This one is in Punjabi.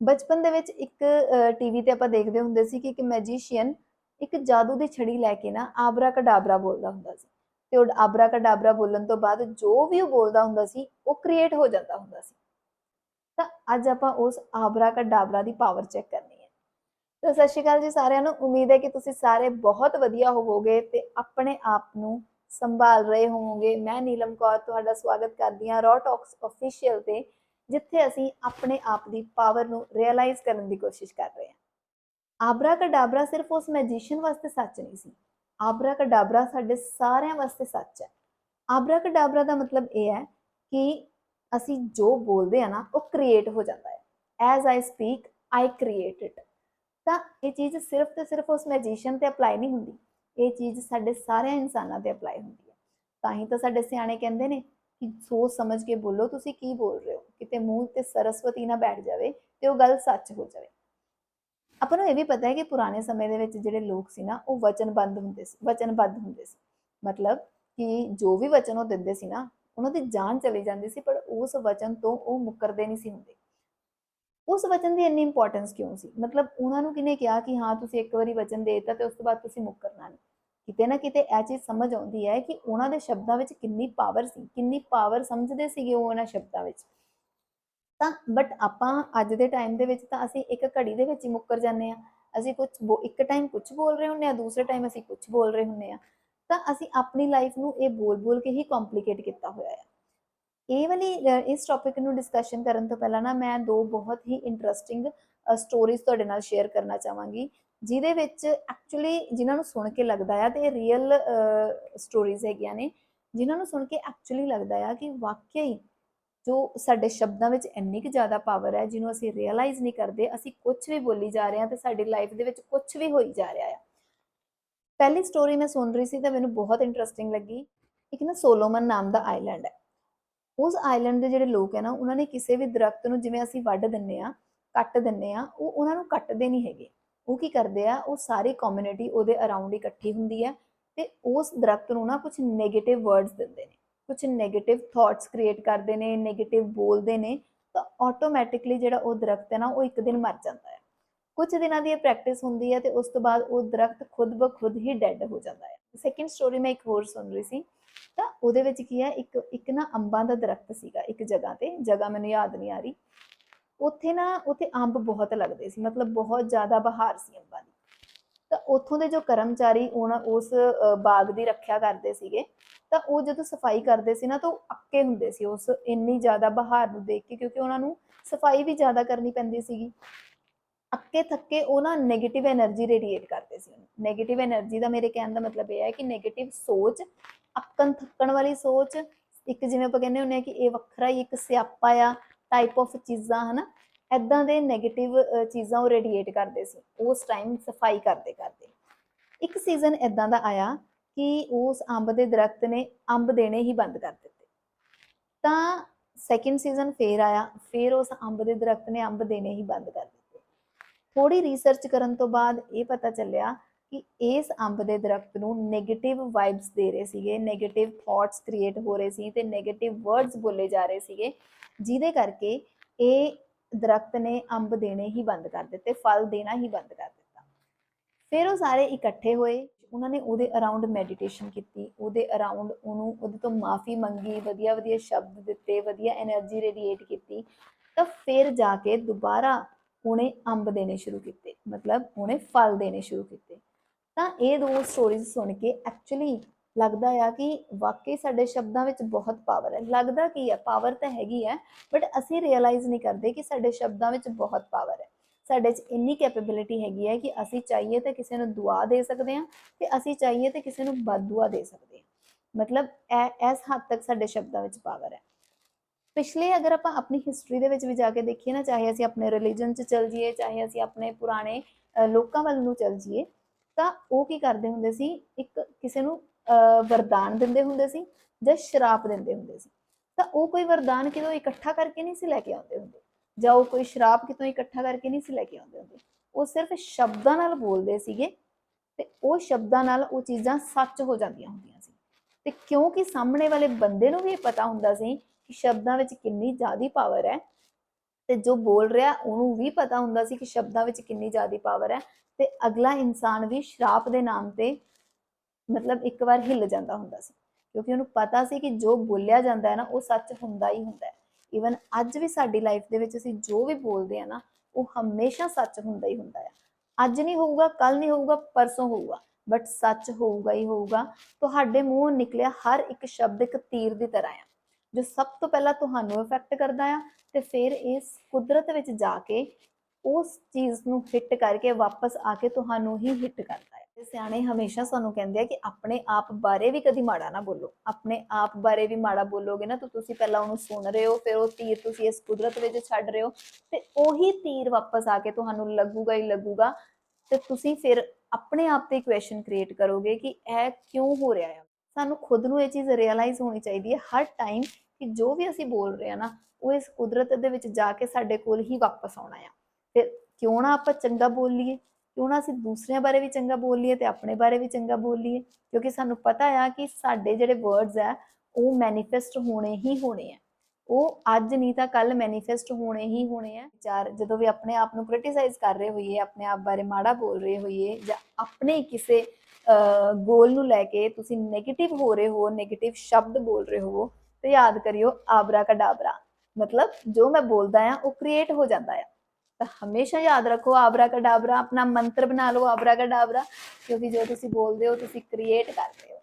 ਬਚਪਨ ਦੇ ਵਿੱਚ ਇੱਕ ਟੀਵੀ ਤੇ ਆਪਾਂ ਦੇਖਦੇ ਹੁੰਦੇ ਸੀ ਕਿ ਇੱਕ ਮੈਜੀਸ਼ੀਅਨ ਇੱਕ ਜਾਦੂ ਦੀ ਛੜੀ ਲੈ ਕੇ ਨਾ ਆਬਰਾ ਕਡਾਬਰਾ ਬੋਲਦਾ ਹੁੰਦਾ ਸੀ। ਤੇ ਉਹ ਆਬਰਾ ਕਡਾਬਰਾ ਬੋਲਣ ਤੋਂ ਬਾਅਦ ਜੋ ਵੀ ਉਹ ਬੋਲਦਾ ਹੁੰਦਾ ਸੀ, ਉਹ ਕ੍ਰੀਏਟ ਹੋ ਜਾਂਦਾ ਹੁੰਦਾ ਸੀ। ਤਾਂ ਅੱਜ ਆਪਾਂ ਉਸ ਆਬਰਾ ਕਡਾਬਰਾ ਦੀ ਪਾਵਰ ਚੈੱਕ ਕਰਨੀ ਹੈ। ਤਾਂ ਸਤਿ ਸ਼੍ਰੀ ਅਕਾਲ ਜੀ ਸਾਰਿਆਂ ਨੂੰ। ਉਮੀਦ ਹੈ ਕਿ ਤੁਸੀਂ ਸਾਰੇ ਬਹੁਤ ਵਧੀਆ ਹੋਵੋਗੇ ਤੇ ਆਪਣੇ ਆਪ ਨੂੰ ਸੰਭਾਲ ਰਹੇ ਹੋਵੋਗੇ। ਮੈਂ ਨੀਲਮ ਕੌਰ, ਤੁਹਾਡਾ ਸਵਾਗਤ ਕਰਦੀ ਹਾਂ ਰॉ ਟਾਕਸ ਅਫੀਸ਼ੀਅਲ ਤੇ। ਜਿੱਥੇ ਅਸੀਂ ਆਪਣੇ ਆਪ ਦੀ ਪਾਵਰ ਨੂੰ ਰਿਅਲਾਈਜ਼ ਕਰਨ ਦੀ ਕੋਸ਼ਿਸ਼ ਕਰ ਰਹੇ ਹਾਂ। ਆਬਰਾ ਕਡਾਬਰਾ ਸਿਰਫ ਉਸ ਮੈਜੀਸ਼ੀਅਨ ਵਾਸਤੇ ਸੱਚ ਨਹੀਂ ਸੀ। ਆਬਰਾ ਕਡਾਬਰਾ ਸਾਡੇ ਸਾਰਿਆਂ ਵਾਸਤੇ ਸੱਚ ਹੈ। ਆਬਰਾ ਕਡਾਬਰਾ ਦਾ ਮਤਲਬ ਇਹ ਹੈ ਕਿ ਅਸੀਂ ਜੋ ਬੋਲਦੇ ਆ ਨਾ, ਉਹ ਕ੍ਰੀਏਟ ਹੋ ਜਾਂਦਾ ਹੈ। As I speak I create it ਤਾਂ ਇਹ ਚੀਜ਼ ਸਿਰਫ ਤੇ ਸਿਰਫ ਉਸ ਮੈਜੀਸ਼ੀਅਨ ਤੇ ਅਪਲਾਈ ਨਹੀਂ ਹੁੰਦੀ। ਇਹ ਚੀਜ਼ ਸਾਡੇ ਸਾਰਿਆਂ ਇਨਸਾਨਾਂ ਤੇ ਅਪਲਾਈ ਹੁੰਦੀ ਹੈ। ਤਾਂ ਹੀ ਤਾਂ ਸਾਡੇ ਸਿਆਣੇ ਕਹਿੰਦੇ ਨੇ ਕਿ ਸੋਚ ਸਮਝ ਕੇ ਬੋਲੋ, ਤੁਸੀਂ ਕੀ ਬੋਲ ਰਹੇ ਹੋ? ਕਿਤੇ ਮੂੰਹ ਤੇ ਸਰਸਵਤੀ ਨਾ ਬੈਠ ਜਾਵੇ ਤੇ ਉਹ ਗੱਲ ਸੱਚ ਹੋ ਜਾਵੇ। ਆਪਾਂ ਨੂੰ ਇਹ ਵੀ ਪਤਾ ਹੈ ਕਿ ਪੁਰਾਣੇ ਸਮੇਂ ਦੇ ਵਿੱਚ ਜਿਹੜੇ ਲੋਕ ਸੀ ਨਾ, ਉਹ ਵਚਨਬੰਦ ਹੁੰਦੇ ਸੀ, ਵਚਨਬੱਧ ਹੁੰਦੇ ਸੀ। ਮਤਲਬ ਕਿ ਜੋ ਵੀ ਵਚਨ ਉਹ ਦਿੰਦੇ ਸੀ ਨਾ, ਉਹਨਾਂ ਦੀ ਜਾਨ ਚਲੀ ਜਾਂਦੀ ਸੀ, ਪਰ ਉਸ ਵਚਨ ਤੋਂ ਉਹ ਮੁੱਕਰਦੇ ਨਹੀਂ ਸੀ ਹੁੰਦੇ। ਉਸ ਵਚਨ ਦੀ ਇੰਨੀ ਇੰਪੋਰਟੈਂਸ ਕਿਉਂ ਸੀ? ਮਤਲਬ ਉਹਨਾਂ ਨੂੰ ਕਿਨੇ ਕਿਹਾ ਕਿ ਹਾਂ, ਤੁਸੀਂ ਇੱਕ ਵਾਰੀ ਵਚਨ ਦੇਤਾ ਤੇ ਉਸ ਤੋਂ ਬਾਅਦ ਤੁਸੀਂ ਮੁੱਕਰਨਾ ਨਹੀਂ? ਕਿਤੇ ਨਾ ਕਿਤੇ ਇਹ ਚੀਜ਼ ਸਮਝ ਆਉਂਦੀ ਹੈ ਕਿ ਉਹਨਾਂ ਦੇ ਸ਼ਬਦਾਂ ਵਿੱਚ ਕਿੰਨੀ ਪਾਵਰ ਸੀ, ਕਿੰਨੀ ਪਾਵਰ ਸਮਝਦੇ ਸੀਗੇ ਉਹ ਉਹਨਾਂ ਸ਼ਬਦਾਂ ਵਿੱਚ। ਤਾਂ ਬਟ ਆਪਾਂ ਅੱਜ ਦੇ ਟਾਈਮ ਦੇ ਵਿੱਚ ਤਾਂ ਅਸੀਂ ਇੱਕ ਘੜੀ ਦੇ ਵਿੱਚ ਹੀ ਮੁੱਕਰ ਜਾਂਦੇ ਆ ਅਸੀਂ ਕੁਝ ਇੱਕ ਟਾਈਮ ਕੁਝ ਬੋਲ ਰਹੇ ਹੁੰਨੇ ਆ ਦੂਸਰੇ ਟਾਈਮ ਅਸੀਂ ਕੁਝ ਬੋਲ ਰਹੇ ਹੁੰਨੇ ਆ ਤਾਂ ਅਸੀਂ ਆਪਣੀ ਲਾਈਫ ਨੂੰ ਇਹ ਬੋਲ-ਬੋਲ ਕੇ ਹੀ ਕੰਪਲਿਕੇਟ ਕੀਤਾ ਹੋਇਆ ਹੈ। ਇਹ ਵਾਲੀ ਇਸ ਟੌਪਿਕ ਨੂੰ ਡਿਸਕਸ਼ਨ ਕਰਨ ਤੋਂ ਪਹਿਲਾਂ ਨਾ ਮੈਂ ਦੋ ਬਹੁਤ ਹੀ ਇੰਟਰਸਟਿੰਗ ਸਟੋਰੀਜ਼ ਤੁਹਾਡੇ ਨਾਲ ਸ਼ੇਅਰ ਕਰਨਾ ਚਾਹਾਂਗੀ। ਜਿਹਦੇ ਵਿੱਚ ਐਕਚੁਅਲੀ ਜਿਨ੍ਹਾਂ ਨੂੰ ਸੁਣ ਕੇ ਲੱਗਦਾ ਆ ਤੇ ਰੀਅਲ ਸਟੋਰੀਜ਼ ਹੈਗੀਆਂ ਨੇ, ਜਿਨ੍ਹਾਂ ਨੂੰ ਸੁਣ ਕੇ ਐਕਚੁਅਲੀ ਲੱਗਦਾ ਆ ਕਿ ਵਾਕਿਆ ਹੀ ਜੋ ਸਾਡੇ ਸ਼ਬਦਾਂ ਵਿੱਚ ਇੰਨੀ ਕੁ ਜ਼ਿਆਦਾ ਪਾਵਰ ਹੈ, ਜਿਹਨੂੰ ਅਸੀਂ ਰਿਅਲਾਈਜ਼ ਨਹੀਂ ਕਰਦੇ, ਅਸੀਂ ਕੁਝ ਵੀ ਬੋਲੀ ਜਾ ਰਹੇ ਹਾਂ ਤੇ ਸਾਡੀ ਲਾਈਫ ਦੇ ਵਿੱਚ ਕੁਝ ਵੀ ਹੋਈ ਜਾ ਰਿਹਾ ਆ। ਪਹਿਲੀ ਸਟੋਰੀ ਮੈਂ ਸੁਣ ਰਹੀ ਸੀ ਤਾਂ ਮੈਨੂੰ ਬਹੁਤ ਇੰਟਰਸਟਿੰਗ ਲੱਗੀ। ਇੱਕ ਨਾ ਸੋਲੋਮਨ ਨਾਮ ਦਾ ਆਈਲੈਂਡ ਹੈ। ਉਸ ਆਈਲੈਂਡ ਦੇ ਜਿਹੜੇ ਲੋਕ ਹੈ ਨਾ, ਉਹਨਾਂ ਨੇ ਕਿਸੇ ਵੀ ਦਰਖਤ ਨੂੰ ਜਿਵੇਂ ਅਸੀਂ ਵੱਢ ਦਿੰਨੇ ਆ ਕੱਟ ਦਿੰਨੇ ਆ ਉਹ ਉਹਨਾਂ ਨੂੰ ਕੱਟਦੇ ਨਹੀਂ ਹੈਗੇ। ਉਹ ਕੀ ਕਰਦੇ ਆ, ਉਹ ਸਾਰੀ ਕਮਿਊਨਿਟੀ ਉਹਦੇ ਅਰਾਊਂਡ ਇਕੱਠੀ ਹੁੰਦੀ ਹੈ ਤੇ ਉਸ ਦਰਖਤ ਨੂੰ ਨਾ ਕੁਝ ਨੈਗੇਟਿਵ ਵਰਡਸ ਦਿੰਦੇ ਨੇ ਕੁਝ ਨੈਗੇਟਿਵ ਥਾਟਸ ਕ੍ਰੀਏਟ ਕਰਦੇ ਨੇ ਨੈਗੇਟਿਵ ਬੋਲਦੇ ਨੇ, ਤਾਂ ਆਟੋਮੈਟਿਕਲੀ ਜਿਹੜਾ ਉਹ ਦਰਖਤ ਹੈ ਨਾ ਉਹ ਇੱਕ ਦਿਨ ਮਰ ਜਾਂਦਾ ਹੈ। ਕੁਝ ਦਿਨਾਂ ਦੀ ਇਹ ਪ੍ਰੈਕਟਿਸ ਹੁੰਦੀ ਹੈ ਤੇ ਉਸ ਤੋਂ ਬਾਅਦ ਉਹ ਦਰਖਤ ਖੁਦ ਬਖੁਦ ਹੀ ਡੈੱਡ ਹੋ ਜਾਂਦਾ ਹੈ। ਸੈਕਿੰਡ ਸਟੋਰੀ ਮੈਂ ਇੱਕ ਹੋਰ ਸੁਣ ਰਹੀ ਸੀ, ਤਾਂ ਉਹਦੇ ਵਿੱਚ ਕੀ ਹੈ, ਇੱਕ ਇੱਕ ਨਾ ਅੰਬਾਂ ਦਾ ਦਰਖਤ ਸੀਗਾ ਇੱਕ ਜਗ੍ਹਾ ਤੇ, ਜਗ੍ਹਾ ਮੈਨੂੰ ਯਾਦ ਨਹੀਂ ਆ ਰਹੀ। ਉੱਥੇ ਨਾ, ਉੱਥੇ ਅੰਬ ਬਹੁਤ ਲੱਗਦੇ ਸੀ, ਮਤਲਬ ਬਹੁਤ ਜ਼ਿਆਦਾ ਬਹਾਰ ਸੀ ਅੰਬਾਂ ਦੀ। ਤਾਂ ਉੱਥੋਂ ਦੇ ਜੋ ਕਰਮਚਾਰੀ ਉਹਨਾਂ ਉਸ ਬਾਗ ਦੀ ਰੱਖਿਆ ਕਰਦੇ ਸੀਗੇ, ਤਾਂ ਉਹ ਜਦੋਂ ਸਫ਼ਾਈ ਕਰਦੇ ਸੀ ਨਾ, ਤਾਂ ਉਹ ਅੱਕੇ ਹੁੰਦੇ ਸੀ ਉਸ ਇੰਨੀ ਜ਼ਿਆਦਾ ਬਹਾਰ ਨੂੰ ਦੇਖ ਕੇ, ਕਿਉਂਕਿ ਉਹਨਾਂ ਨੂੰ ਸਫ਼ਾਈ ਵੀ ਜ਼ਿਆਦਾ ਕਰਨੀ ਪੈਂਦੀ ਸੀਗੀ। ਅੱਕੇ ਥੱਕੇ ਉਹ ਨਾ 네ਗੇਟਿਵ એનર્ਜੀ ਰੇਡੀਏਟ ਕਰਦੇ ਸੀ 네ਗੇਟਿਵ એનર્ਜੀ ਦਾ ਮੇਰੇ ਕਹਿਣ ਦਾ ਮਤਲਬ ਇਹ ਹੈ ਕਿ 네ਗੇਟਿਵ ਸੋਚ ਅੱਕਨ ਥੱਕਣ ਵਾਲੀ ਸੋਚ, ਇੱਕ ਜਿਵੇਂ ਆਪਾਂ ਕਹਿੰਦੇ ਹੁੰਦੇ ਆ ਕਿ ਇਹ ਵੱਖਰਾ ਹੀ ਇੱਕ ਸਿਆਪਾ ਆ ਟਾਈਪ ਆਫ ਚੀਜ਼ਾਂ, ਹਨਾ ਐਦਾਂ ਦੇ 네ਗੇਟਿਵ ਚੀਜ਼ਾਂ ਉਹ ਰੇਡੀਏਟ ਕਰਦੇ ਸੀ, ਉਸ ਟਾਈਮ ਸਫ਼ਾਈ ਕਰਦੇ ਕਰਦੇ। ਇੱਕ ਸੀਜ਼ਨ ਐਦਾਂ ਦਾ ਆਇਆ ਕਿ ਉਸ ਅੰਬ ਦੇ ਦਰਖਤ ਨੇ ਅੰਬ ਦੇਣੇ ਹੀ ਬੰਦ ਕਰ ਦਿੱਤੇ। ਤਾਂ ਸੈਕਿੰਡ ਸੀਜ਼ਨ ਫੇਰ ਆਇਆ, ਫੇਰ ਉਸ ਅੰਬ ਦੇ ਦਰਖਤ ਨੇ ਅੰਬ ਦੇਣੇ ਹੀ ਬੰਦ ਕਰ ਦਿੱਤੇ। ਥੋੜੀ ਰਿਸਰਚ ਕਰਨ ਤੋਂ ਬਾਅਦ ਇਹ ਪਤਾ ਚੱਲਿਆ ਕਿ ਇਸ ਅੰਬ ਦੇ ਦਰਖਤ ਨੂੰ 네ਗੇਟਿਵ ਵਾਈਬਸ ਦੇ ਰਹੇ ਸੀਗੇ 네ਗੇਟਿਵ ਥਾਟਸ ਕ੍ਰੀਏਟ ਹੋ ਰਹੇ ਸੀ ਤੇ 네ਗੇਟਿਵ ਵਰਡਸ ਬੋਲੇ ਜਾ ਰਹੇ ਸੀਗੇ, ਜਿਹਦੇ ਕਰਕੇ ਇਹ ਦਰਖਤ ਨੇ ਅੰਬ ਦੇਣੇ ਹੀ ਬੰਦ ਕਰ ਦਿੱਤੇ, ਫਲ ਦੇਣਾ ਹੀ ਬੰਦ ਕਰ ਦਿੱਤਾ। ਫਿਰ ਉਹ ਸਾਰੇ ਇਕੱਠੇ ਹੋਏ, ਉਹਨਾਂ ਨੇ ਉਹਦੇ ਅਰਾਊਂਡ ਮੈਡੀਟੇਸ਼ਨ ਕੀਤੀ, ਉਹਦੇ ਅਰਾਊਂਡ ਉਹਨੂੰ ਉਹਦੇ ਤੋਂ ਮਾਫੀ ਮੰਗੀ, ਵਧੀਆ ਵਧੀਆ ਸ਼ਬਦ ਦਿੱਤੇ, ਵਧੀਆ એનર્ਜੀ ਰੇਡੀਏਟ ਕੀਤੀ, ਤਾਂ ਫਿਰ ਜਾ ਕੇ ਦੁਬਾਰਾ ਉਹਨੇ ਅੰਬ ਦੇਣੇ ਸ਼ੁਰੂ ਕੀਤੇ, ਮਤਲਬ ਉਹਨੇ ਫਲ ਦੇਣੇ ਸ਼ੁਰੂ ਕੀਤੇ। ਤਾਂ ਇਹ ਦੋ ਸਟੋਰੀਜ਼ ਸੁਣ ਕੇ ਐਕਚੁਅਲੀ ਲੱਗਦਾ ਆ ਕਿ ਵਾਕਈ ਸਾਡੇ ਸ਼ਬਦਾਂ ਵਿੱਚ ਬਹੁਤ ਪਾਵਰ ਹੈ। ਲੱਗਦਾ ਕੀ ਹੈ ਪਾਵਰ ਤਾਂ ਹੈਗੀ ਹੈ ਬਟ ਅਸੀਂ ਰਿਅਲਾਈਜ਼ ਨਹੀਂ ਕਰਦੇ ਕਿ ਸਾਡੇ ਸ਼ਬਦਾਂ ਵਿੱਚ ਬਹੁਤ ਪਾਵਰ ਹੈ। ਸਾਡੇ 'ਚ ਇੰਨੀ ਕੈਪੇਬਿਲਿਟੀ ਹੈਗੀ ਹੈ ਕਿ ਅਸੀਂ ਚਾਹੀਏ ਤਾਂ ਕਿਸੇ ਨੂੰ ਦੁਆ ਦੇ ਸਕਦੇ ਹਾਂ ਤੇ ਅਸੀਂ ਚਾਹੀਏ ਤਾਂ ਕਿਸੇ ਨੂੰ ਬਦਦੁਆ ਦੇ ਸਕਦੇ ਹਾਂ। ਮਤਲਬ ਐ- ਇਸ ਹੱਦ ਤੱਕ ਸਾਡੇ ਸ਼ਬਦਾਂ ਵਿੱਚ ਪਾਵਰ ਹੈ। ਪਿਛਲੇ ਅਗਰ ਆਪਾਂ ਆਪਣੀ ਹਿਸਟਰੀ ਦੇ ਵਿੱਚ ਵੀ ਜਾ ਕੇ ਦੇਖੀਏ ਨਾ, ਚਾਹੇ ਅਸੀਂ ਆਪਣੇ ਰਿਲੀਜਨ 'ਚ ਚੱਲ ਜਾਈਏ, ਚਾਹੇ ਅਸੀਂ ਆਪਣੇ ਪੁਰਾਣੇ ਲੋਕਾਂ ਵੱਲ ਨੂੰ ਚੱਲ ਜਾਈਏ ਤਾਂ ਉਹ ਕੀ ਕਰਦੇ ਹੁੰਦੇ ਸੀ? ਇੱਕ ਕਿਸੇ ਨੂੰ ਵਰਦਾਨ ਦਿੰਦੇ ਹੁੰਦੇ ਸੀ ਜਾਂ ਸ਼ਰਾਪ ਦਿੰਦੇ ਹੁੰਦੇ ਸੀ। ਤਾਂ ਉਹ ਕੋਈ ਵਰਦਾਨ ਕਿਤੋਂ ਇਕੱਠਾ ਕਰਕੇ ਨਹੀਂ ਸੀ ਲੈ ਕੇ ਆਉਂਦੇ ਹੁੰਦੇ? ਜਾਂ ਉਹ ਕੋਈ ਸ਼ਰਾਪ ਕਿਤੋਂ ਇਕੱਠਾ ਕਰਕੇ ਨਹੀਂ ਸੀ ਲੈ ਕੇ ਆਉਂਦੇ ਹੁੰਦੇ? ਉਹ ਸਿਰਫ ਸ਼ਬਦਾਂ ਨਾਲ ਬੋਲਦੇ ਸੀਗੇ ਤੇ ਉਹ ਸ਼ਬਦਾਂ ਨਾਲ ਉਹ ਚੀਜ਼ਾਂ ਸੱਚ ਹੋ ਜਾਂਦੀਆਂ ਹੁੰਦੀਆਂ ਸੀ। ਤੇ ਕਿਉਂਕਿ ਸਾਹਮਣੇ ਵਾਲੇ ਬੰਦੇ ਨੂੰ ਵੀ ਇਹ ਪਤਾ ਹੁੰਦਾ ਸੀ ਕਿ ਸ਼ਬਦਾਂ ਵਿੱਚ ਕਿੰਨੀ ਜ਼ਿਆਦੀ ਪਾਵਰ ਹੈ ਤੇ ਜੋ ਬੋਲ ਰਿਹਾ, ਉਹਨੂੰ ਵੀ ਪਤਾ ਹੁੰਦਾ ਸੀ ਕਿ ਸ਼ਬਦਾਂ ਵਿੱਚ ਕਿੰਨੀ ਜ਼ਿਆਦੀ ਪਾਵਰ ਹੈ ਤੇ ਅਗਲਾ ਇਨਸਾਨ ਵੀ ਸ਼ਰਾਪ ਦੇ ਨਾਮ ਤੇ ਮਤਲਬ ਇੱਕ ਵਾਰ ਹਿੱਲ ਜਾਂਦਾ ਹੁੰਦਾ ਸੀ। ਕਿਉਂਕਿ ਉਹਨੂੰ ਪਤਾ ਸੀ ਕਿ ਜੋ ਬੋਲਿਆ ਜਾਂਦਾ ਹੈ ਨਾ, ਉਹ ਸੱਚ ਹੁੰਦਾ ਹੀ ਹੁੰਦਾ ਹੈ। ਈਵਨ ਅੱਜ ਵੀ ਸਾਡੀ ਲਾਈਫ ਦੇ ਵਿੱਚ ਅਸੀਂ ਜੋ ਵੀ ਬੋਲਦੇ ਆ ਨਾ, ਉਹ ਹਮੇਸ਼ਾ ਸੱਚ ਹੁੰਦਾ ਹੀ ਹੁੰਦਾ ਹੈ। ਅੱਜ ਨਹੀਂ ਹੋਊਗਾ ਕੱਲ ਨਹੀਂ ਹੋਊਗਾ, ਪਰਸੋਂ ਹੋਊਗਾ ਬਟ ਸੱਚ ਹੋਊਗਾ ਹੀ ਹੋਊਗਾ। ਤੁਹਾਡੇ ਮੂੰਹੋਂ ਨਿਕਲਿਆ ਹਰ ਇੱਕ ਸ਼ਬਦ ਇੱਕ ਤੀਰ ਦੀ ਤਰ੍ਹਾਂ ਆ, ਜੋ ਸਭ ਤੋਂ ਪਹਿਲਾਂ ਤੁਹਾਨੂੰ ਇਫੈਕਟ ਕਰਦਾ ਆ ਤੇ ਫਿਰ ਇਸ ਕੁਦਰਤ ਵਿੱਚ ਜਾ ਕੇ ਉਸ ਚੀਜ਼ ਨੂੰ ਹਿੱਟ ਕਰਕੇ ਵਾਪਸ ਆ ਕੇ ਤੁਹਾਨੂੰ ਹੀ ਹਿੱਟ ਕਰਦਾ ਹੈ। ਤੇ ਸਿਆਣੇ ਹਮੇਸ਼ਾ ਸਾਨੂੰ ਕਹਿੰਦੇ ਆ ਕਿ ਆਪਣੇ ਆਪ ਬਾਰੇ ਵੀ ਕਦੀ ਮਾੜਾ ਨਾ ਬੋਲੋ। ਆਪਣੇ ਆਪ ਬਾਰੇ ਵੀ ਮਾੜਾ ਬੋਲੋਗੇ ਨਾ ਤਾਂ ਤੁਸੀਂ ਪਹਿਲਾਂ ਉਹਨੂੰ ਸੁਣ ਰਹੇ ਹੋ, ਫਿਰ ਉਹ ਤੀਰ ਤੁਸੀਂ ਇਸ ਕੁਦਰਤ ਵਿੱਚ ਛੱਡ ਰਹੇ ਹੋ ਤੇ ਉਹੀ ਤੀਰ ਵਾਪਸ ਆ ਕੇ ਤੁਹਾਨੂੰ ਲੱਗੂਗਾ ਹੀ ਲੱਗੂਗਾ ਤੇ ਤੁਸੀਂ ਫਿਰ ਆਪਣੇ ਆਪ ਤੇ ਕੁਐਸਚਨ ਕ੍ਰੀਏਟ ਕਰੋਗੇ ਕਿ ਇਹ ਕਿਉਂ ਹੋ ਰਿਹਾ ਹੈ ਸਾਨੂੰ ਖੁਦ ਨੂੰ ਇਹ ਚੀਜ਼ ਰਿਅਲਾਈਜ਼ ਹੋਣੀ ਚਾਹੀਦੀ ਹੈ। ਹਰ ਟਾਈਮ ਕਿ ਜੋ ਵੀ ਅਸੀਂ ਬੋਲ ਰਹੇ ਹਾਂ ਨਾ, ਉਹ ਇਸ ਕੁਦਰਤ ਦੇ ਵਿੱਚ ਜਾ ਕੇ ਸਾਡੇ ਕੋਲ ਹੀ ਵਾਪਸ ਆਉਣਾ ਆ। ਫਿਰ ਕਿਉਂ ਨਾ ਆਪਾਂ ਚੰਗਾ ਬੋਲੀਏ? ਕਿਉਂ ਨਾ ਅਸੀਂ ਦੂਸਰਿਆਂ ਬਾਰੇ ਵੀ ਚੰਗਾ ਬੋਲੀਏ ਲਈਏ ਤੇ ਆਪਣੇ ਬਾਰੇ ਵੀ ਚੰਗਾ ਬੋਲੀਏ? ਕਿਉਂਕਿ ਸਾਨੂੰ ਪਤਾ ਆ ਕਿ ਸਾਡੇ ਜਿਹੜੇ ਵਰਡਸ ਆ, ਉਹ ਮੈਨੀਫੈਸਟ ਹੋਣੇ ਹੀ ਹੋਣੇ ਆ। ਉਹ ਅੱਜ ਨਹੀਂ ਤਾਂ ਕੱਲ ਮੈਨੀਫੈਸਟ ਹੋਣੇ ਹੀ ਹੋਣੇ ਆ। ਵਿਚਾਰ ਜਦੋਂ ਵੀ ਆਪਣੇ ਆਪ ਨੂੰ ਕ੍ਰਿਟਿਸਾਈਜ਼ ਕਰ ਰਹੇ ਹੋਈਏ, ਆਪਣੇ ਆਪ ਬਾਰੇ ਮਾੜਾ ਬੋਲ ਰਹੇ ਹੋਈਏ ਜਾਂ ਆਪਣੇ ਕਿਸੇ ਗੋਲ ਨੂੰ ਲੈ ਕੇ ਤੁਸੀਂ 네ਗੇਟਿਵ ਹੋ ਰਹੇ ਹੋ 네ਗੇਟਿਵ ਸ਼ਬਦ ਬੋਲ ਰਹੇ ਹੋ ਤੇ ਯਾਦ ਕਰਿਓ, ਆਬਰਾ ਕਡਾਬਰਾ ਮਤਲਬ, ਜੋ ਮੈਂ ਬੋਲਦਾ ਆ, ਉਹ ਕ੍ਰੀਏਟ ਹੋ ਜਾਂਦਾ ਆ। ਤਾਂ ਹਮੇਸ਼ਾ ਯਾਦ ਰੱਖੋ, ਆਬਰਾ ਕਡਾਬਰਾ ਆਪਣਾ ਮੰਤਰ ਬਣਾ ਲਓ, ਆਬਰਾ ਕਡਾਬਰਾ ਕਿਉਂਕਿ ਜੋ ਤੁਸੀਂ ਬੋਲਦੇ ਹੋ, ਤੁਸੀਂ ਕ੍ਰੀਏਟ ਕਰਦੇ ਹੋ।